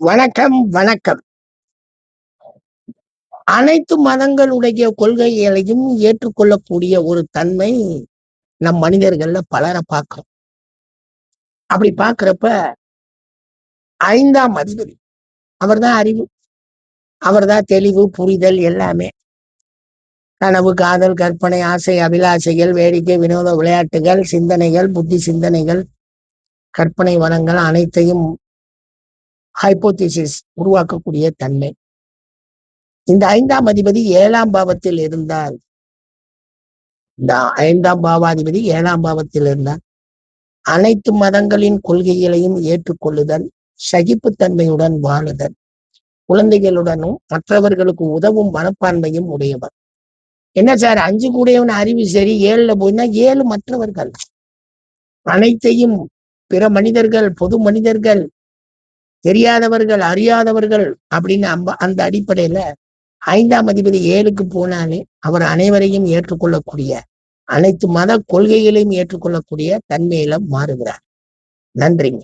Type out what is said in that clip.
வணக்கம் வணக்கம். அனைத்து மதங்களுடைய கொள்கைகளையும் ஏற்றுக்கொள்ளக்கூடிய ஒரு தன்மை நம் மனிதர்கள்ல பலரை பார்க்கிறோம். அப்படி பார்க்கிறப்ப ஐந்தாம் அதிபதி அவர்தான் அறிவு அவர்தான் தெளிவு புரிதல் எல்லாமே. கனவு காதல் கற்பனை ஆசை அபிலாஷைகள் வேடிக்கை வினோத விளையாட்டுகள் சிந்தனைகள் புத்தி சிந்தனைகள் கற்பனை வளங்கள் அனைத்தையும் ஹைப்போதிசிஸ் உருவாக்கக்கூடிய தன்மை. இந்த ஐந்தாம் அதிபதி ஏழாம் பாவத்தில் இருந்தால் இந்த ஐந்தாம் பாவாதிபதி ஏழாம் பாவத்தில் இருந்தால் அனைத்து மதங்களின் கொள்கைகளையும் ஏற்றுக்கொள்ளுதல் சகிப்புத்தன்மையுடன் வாழுதல் குழந்தைகளுடனும் மற்றவர்களுக்கு உதவும் மனப்பான்மையும் உடையவர். என்ன சார்? அஞ்சு கூடையவன் அறிவு சரி ஏழுல போயினா ஏழு மற்றவர்கள். அனைத்தையும் பிற மனிதர்கள் பொது மனிதர்கள் தெரியாதவர்கள் அறியாதவர்கள் அப்படின்னு அம்ப அந்த அடிப்படையில ஐந்தாம் அதிபதி ஏழுக்கு போனாலே அவர் அனைவரையும் ஏற்றுக்கொள்ளக்கூடிய அனைத்து மத கொள்கைகளையும் ஏற்றுக்கொள்ளக்கூடிய தன்மையில மாறுகிறார். நன்றிங்க.